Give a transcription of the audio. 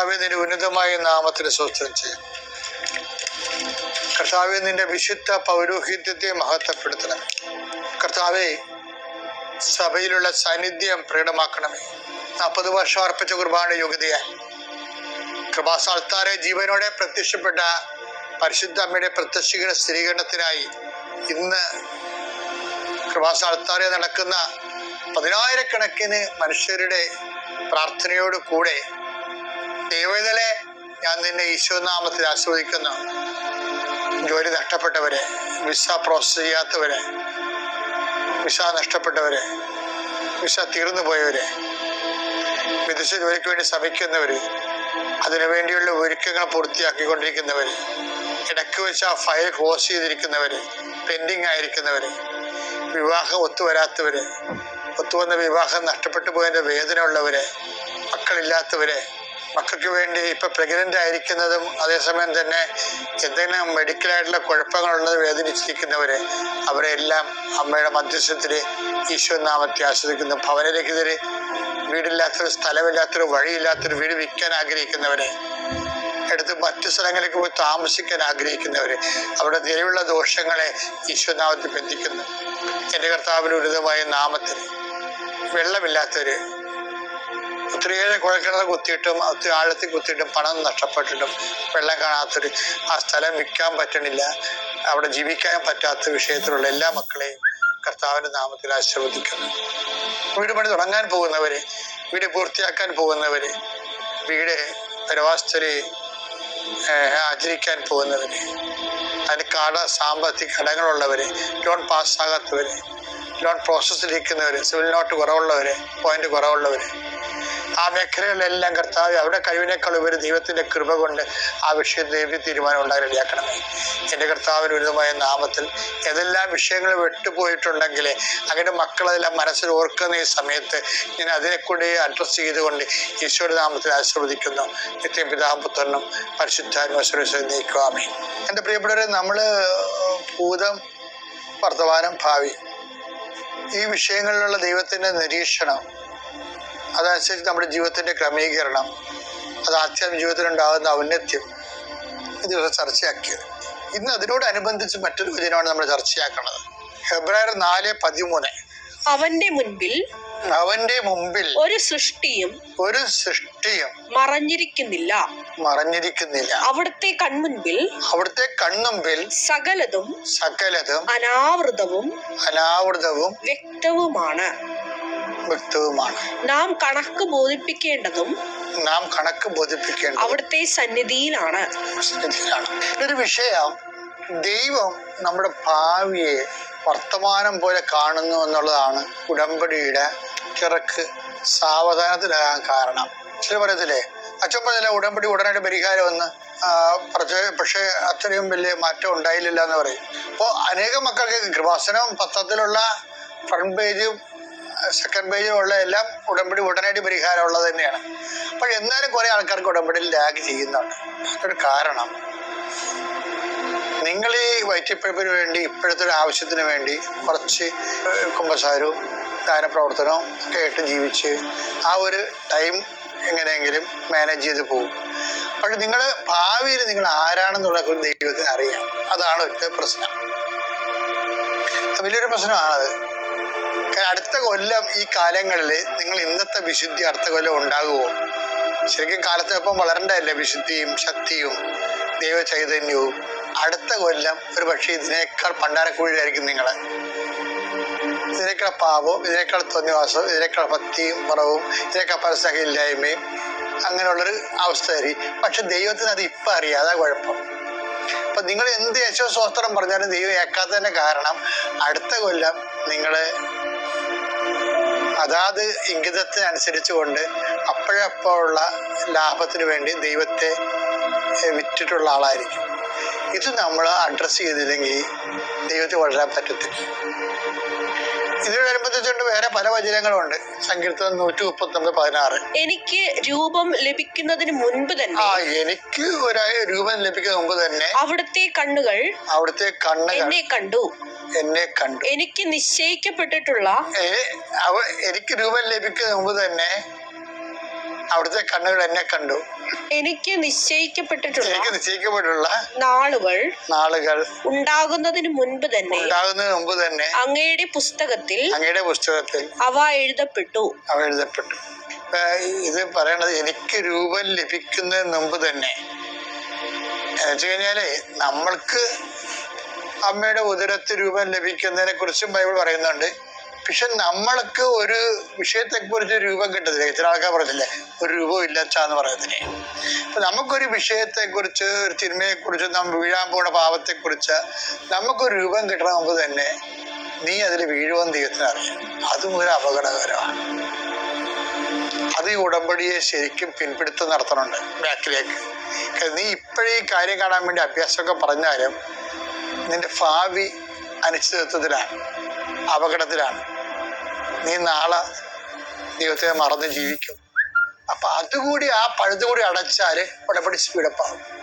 കർത്താവെ നിന്റെ ഉന്നതമായ നാമത്തിന് സ്വസ്ഥം ചെയ്യും കർത്താവെ നിന്റെ വിശുദ്ധ പൗരോഹിത്യത്തെ മഹത്വപ്പെടുത്തണം. കർത്താവെ സഭയിലുള്ള സാന്നിധ്യം പ്രകടമാക്കണമേ. നാൽപ്പത് വർഷം അർപ്പിച്ച കുർബാന യോഗ്യതയാൽ. കൃപാസാൽത്താരെ ജീവനോടെ പ്രത്യക്ഷപ്പെട്ട പരിശുദ്ധ അമ്മയുടെ പ്രത്യക്ഷീകരണ സ്ഥിരീകരണത്തിനായി ഇന്ന് കൃപാസാൽത്താരെ നടക്കുന്ന പതിനായിരക്കണക്കിന് മനുഷ്യരുടെ പ്രാർത്ഥനയോട് കൂടെ ദൈവതലെ ഞാൻ നിന്നെ ഈശോനാമത്തിൽ ആസ്വദിക്കുന്നു. ജോലി നഷ്ടപ്പെട്ടവരെ വിസ പ്രോസസ് ചെയ്യാത്തവരെ വിസ നഷ്ടപ്പെട്ടവരെ വിസ തീർന്നു പോയവരെ വിദേശ ജോലിക്ക് വേണ്ടി ശ്രമിക്കുന്നവര് അതിനുവേണ്ടിയുള്ള ഒരുക്കങ്ങൾ പൂർത്തിയാക്കിക്കൊണ്ടിരിക്കുന്നവര് ഇടയ്ക്ക് വെച്ച് ആ ഫയൽ ക്ലോസ് ചെയ്തിരിക്കുന്നവര് പെൻഡിങ് ആയിരിക്കുന്നവര് വിവാഹം ഒത്തുവരാത്തവര് ഒത്തുവന്ന വിവാഹം നഷ്ടപ്പെട്ടു പോയതിന്റെ വേദന ഉള്ളവര് മക്കളില്ലാത്തവര് മക്കൾക്ക് വേണ്ടി ഇപ്പൊ പ്രഗ്നന്റ് ആയിരിക്കുന്നതും അതേസമയം തന്നെ എന്തെങ്കിലും മെഡിക്കലായിട്ടുള്ള കുഴപ്പങ്ങളുള്ളത് വേദനിച്ചിരിക്കുന്നവര് അവരെല്ലാം അമ്മയുടെ മധ്യസ്ഥത്തിൽ ഈശോ നാമത്തെ ആസ്വദിക്കുന്നു. ഭവനരഹിതര് വീടില്ലാത്തൊരു സ്ഥലമില്ലാത്തൊരു വഴിയില്ലാത്തൊരു വീട് വിൽക്കാൻ ആഗ്രഹിക്കുന്നവരെ എടുത്ത് മറ്റു സ്ഥലങ്ങളിലേക്ക് പോയി താമസിക്കാൻ ആഗ്രഹിക്കുന്നവര് അവരുടെ നിലവിലുള്ള ദോഷങ്ങളെ ഈശ്വനാമത്തിൽ ബന്ധിക്കുന്നു. എന്റെ കർത്താവിന് ഉരിതമായ നാമത്തിൽ വെള്ളമില്ലാത്തവര് ഒത്തിരിയേറെ കുഴൽക്കിണർ കുത്തിയിട്ടും ഒത്തിരി ആഴത്തിൽ കുത്തിയിട്ടും പണം നഷ്ടപ്പെട്ടിട്ടും വെള്ളം കാണാത്തൊരു ആ സ്ഥലം വിൽക്കാൻ പറ്റണില്ല. അവിടെ ജീവിക്കാൻ പറ്റാത്ത വിഷയത്തിലുള്ള എല്ലാ മക്കളെയും കർത്താവിന്റെ നാമത്തിൽ ആശീർവദിക്കുന്നു. വീട് പണി തുടങ്ങാൻ പോകുന്നവര് വീട് പൂർത്തിയാക്കാൻ പോകുന്നവര് വീട് പരവാസ്ഥരെ ആചരിക്കാൻ പോകുന്നവര് അതിന് കട സാമ്പത്തിക കടങ്ങളുള്ളവര് ലോൺ പാസ്സാകാത്തവര് ലോൺ പ്രോസസ്സിലിരിക്കുന്നവര് സിവിൽ നോട്ട് കുറവുള്ളവര് പോയിന്റ് കുറവുള്ളവര് ആ മേഖലകളിലെല്ലാം കർത്താവ് അവരുടെ കഴിവിനേക്കാൾ ഉപരി ദൈവത്തിന്റെ കൃപ കൊണ്ട് ആ വിഷയം ദൈവ തീരുമാനം ഉണ്ടായി റെഡിയാക്കണമേ എന്റെ കർത്താവിന് ഉചിതമായ നാമത്തിൽ ഏതെല്ലാം വിഷയങ്ങൾ വിട്ടുപോയിട്ടുണ്ടെങ്കിൽ അങ്ങനെ മക്കളതെല്ലാം മനസ്സിൽ ഓർക്കുന്ന ഈ സമയത്ത് ഞാൻ അതിനെ കൂടി അഡ്രസ്സ് ചെയ്തുകൊണ്ട് ഈശോയുടെ നാമത്തിൽ ആശീർവദിക്കുന്നു. നിത്യം പിതാപുത്രനും പരിശുദ്ധാത്മസ്വരൂപം നീക്കുവാമേ എന്റെ പ്രിയപ്പെട്ടവരെ നമ്മൾ ഭൂതം വർത്തമാനം ഭാവി ഈ വിഷയങ്ങളിലുള്ള ദൈവത്തിന്റെ നിരീക്ഷണം അതനുസരിച്ച് നമ്മുടെ ജീവിതത്തിന്റെ ക്രമീകരണം അത് ആധ്യാത്മിക ജീവിതത്തിൽ ഉണ്ടാകുന്ന ഔന്നത്യം ഇത് ദിവസം ചർച്ചയാക്കിയത്. ഇന്ന് അതിനോടനുബന്ധിച്ച് മറ്റൊരു വചനമാണ് നമ്മൾ ചർച്ചയാക്കുന്നത് ഫെബ്രുവരി നാല് പതിമൂന്ന്. അവന്റെ മുൻപിൽ അവന്റെ മുമ്പിൽ ഒരു സൃഷ്ടിയും ഒരു സൃഷ്ടിയും മറഞ്ഞിരിക്കുന്നില്ല. മറഞ്ഞിരിക്കുന്നില്ല. അവിടുത്തെ കൺമുൻപിൽ അവിടുത്തെ കൺമുമ്പിൽ സകലതും സകലതും അനാവൃതവും അനാവൃതവും വ്യക്തവുമാണ്. വ്യക്തവുമാണ് നാം കണക്ക് ബോധിപ്പിക്കേണ്ടതും നാം കണക്ക് ബോധിപ്പിക്കേണ്ടത് അവിടുത്തെ സന്നിധിയിലാണ്. സന്നിധിയിലാണ്. ഒരു വിഷയം. ദൈവം നമ്മുടെ ഭാവിയെ വർത്തമാനം പോലെ കാണുന്നു എന്നുള്ളതാണ് ഉടമ്പടിയുടെ ചിറക്ക്. സാവധാനത്തിലാകാൻ കാരണം. ചില പറയത്തില്ലേ? അച്ഛൻ പറഞ്ഞില്ല ഉടമ്പടി ഉടനടി പരിഹാരം ഒന്ന് പക്ഷേ പക്ഷേ അത്രയും വലിയ മാറ്റം ഉണ്ടായില്ല എന്ന് പറയും. അപ്പോൾ അനേകം മക്കൾക്ക് കൃപാസനം പത്രത്തിലുള്ള ഫ്രണ്ട് പേജും സെക്കൻഡ് പേജും ഉള്ള എല്ലാം ഉടമ്പടി ഉടനടി പരിഹാരം ഉള്ളത് തന്നെയാണ്. അപ്പോൾ എന്നാലും കുറേ ആൾക്കാർക്ക് ഉടമ്പടി ലാഗ് ചെയ്യുന്നുണ്ട്. അതൊരു കാരണം. നിങ്ങൾ ഈ വയറ്റിപ്പഴപ്പിന് വേണ്ടി ഇപ്പോഴത്തെ ഒരു ആവശ്യത്തിന് വേണ്ടി കുറച്ച് കുമ്പസാരവും ദാനപ്രവർത്തനവും ഒക്കെ ആയിട്ട് ജീവിച്ച് ആ ഒരു ടൈം എങ്ങനെയെങ്കിലും മാനേജ് ചെയ്ത് പോകും. പക്ഷെ നിങ്ങൾ ഭാവിയിൽ നിങ്ങൾ ആരാണെന്നുള്ള ദൈവത്തിന് അറിയാം. അതാണ് ഒറ്റ പ്രശ്നം. വലിയൊരു പ്രശ്നമാണത്. അടുത്ത കൊല്ലം ഈ കാലങ്ങളിൽ നിങ്ങൾ ഇന്നത്തെ വിശുദ്ധി അടുത്ത കൊല്ലം ഉണ്ടാകുമോ? ശരിക്കും കാലത്തിനൊപ്പം വളരണ്ടല്ലേ വിശുദ്ധിയും ശക്തിയും ദൈവ ചൈതന്യവും? അടുത്ത കൊല്ലം ഒരു പക്ഷേ ഇതിനേക്കാൾ പണ്ടാരക്കുഴിയിലായിരിക്കും നിങ്ങൾ. ഇതിനേക്കാൾ പാപവും ഇതിനേക്കാൾ തോന്നിവാസവും ഇതിനേക്കാൾ ഭക്തിയും കുറവും ഇതിനേക്കാൾ പരസ്യമില്ലായ്മയും അങ്ങനെയുള്ളൊരു അവസ്ഥയായിരിക്കും പക്ഷെ ദൈവത്തിന് അത് ഇപ്പം അറിയാം. അതാ കുഴപ്പം. അപ്പൊ നിങ്ങൾ എന്ത് യശോസ്വസ്ത്രം പറഞ്ഞാലും ദൈവം ഏക്കാത്തതിന്റെ കാരണം അടുത്ത കൊല്ലം നിങ്ങൾ അതാത് ഇംഗിതത്തിനനുസരിച്ച് കൊണ്ട് അപ്പോഴപ്പോഴുള്ള ലാഭത്തിന് വേണ്ടി ദൈവത്തെ വിറ്റിട്ടുള്ള ആളായിരിക്കും. ഇത് നമ്മൾ അഡ്രസ് ചെയ്തില്ലെങ്കിൽ ദൈവത്തെ വളരാൻ പറ്റത്തില്ല. ഇതിനോടനുബന്ധിച്ചുകൊണ്ട് വേറെ പല വചനങ്ങളുണ്ട്. സങ്കീർത്തനം നൂറ്റി മുപ്പത്തി ഒമ്പത് പതിനാറ്. എനിക്ക് രൂപം ലഭിക്കുന്നതിന് മുൻപ് ആ തന്നെ എനിക്ക് ഒരു രൂപം ലഭിക്കുന്ന മുമ്പ് തന്നെ അവിടുത്തെ കണ്ണുകൾ അവിടുത്തെ കണ്ണുകൾ എന്നെ കണ്ടു. എന്നെ കണ്ടു. എനിക്ക് നിശ്ചയിക്കപ്പെട്ടിട്ടുള്ള എനിക്ക് രൂപം ലഭിക്കുന്ന മുമ്പ് തന്നെ അവിടുത്തെ കണ്ണുകൾ എന്നെ കണ്ടു. എനിക്ക് നിശ്ചയിക്കപ്പെട്ടിട്ടുള്ള എനിക്ക് നിശ്ചയിക്കപ്പെട്ടുള്ള നാളുകൾ നാളുകൾ ഉണ്ടാകുന്നതിന് മുൻപ് തന്നെ ഉണ്ടാകുന്നതിന് മുമ്പ് തന്നെ അങ്ങയുടെ പുസ്തകത്തിൽ അങ്ങയുടെ പുസ്തകത്തിൽ അവ എഴുതപ്പെട്ടു. അവ എഴുതപ്പെട്ടു. ഇത് പറയണത് എനിക്ക് രൂപം ലഭിക്കുന്നതിന് മുമ്പ് തന്നെ. വെച്ച് കഴിഞ്ഞാൽ നമ്മൾക്ക് അമ്മയുടെ ഉദരത്ത് രൂപം ലഭിക്കുന്നതിനെ കുറിച്ചും ബൈബിൾ പറയുന്നുണ്ട്. പക്ഷെ നമ്മൾക്ക് ഒരു വിഷയത്തെ കുറിച്ച് രൂപം കിട്ടത്തില്ല. ഇത്ര ആൾക്കാർ പറഞ്ഞില്ലേ ഒരു രൂപം ഇല്ലച്ചാന്ന് പറയുന്നതിന്. അപ്പൊ നമുക്കൊരു വിഷയത്തെ കുറിച്ച് ഒരു തിന്മയെ കുറിച്ച് നമ്മൾ വീഴാൻ പോണ പാപത്തെ കുറിച്ച് നമുക്കൊരു രൂപം കിട്ടണ മുമ്പ് തന്നെ നീ അതിൽ വീഴുമെന്ന് ദൈവത്തിന് അറിയാം. അതും ഒരു അപകടകരമാണ്. അത് ഈ ഉടമ്പടിയെ ശരിക്കും പിൻപിടുത്തം നടത്തണുണ്ട് ബാക്കിലേക്ക്. നീ ഇപ്പോഴേ കാര്യം കാണാൻ വേണ്ടി അഭ്യാസമൊക്കെ പറഞ്ഞാലും നിന്റെ ഭാവി അനിശ്ചിതത്വത്തിലാണ്. അപകടത്തിലാണ്. നീ നാളെ ദൈവത്തെ മറന്ന് ജീവിക്കും. അപ്പൊ അതുകൂടി ആ പഴുതുകൂടി അടച്ചാൽ ഉടമ്പടി സ്പീഡപ്പാവും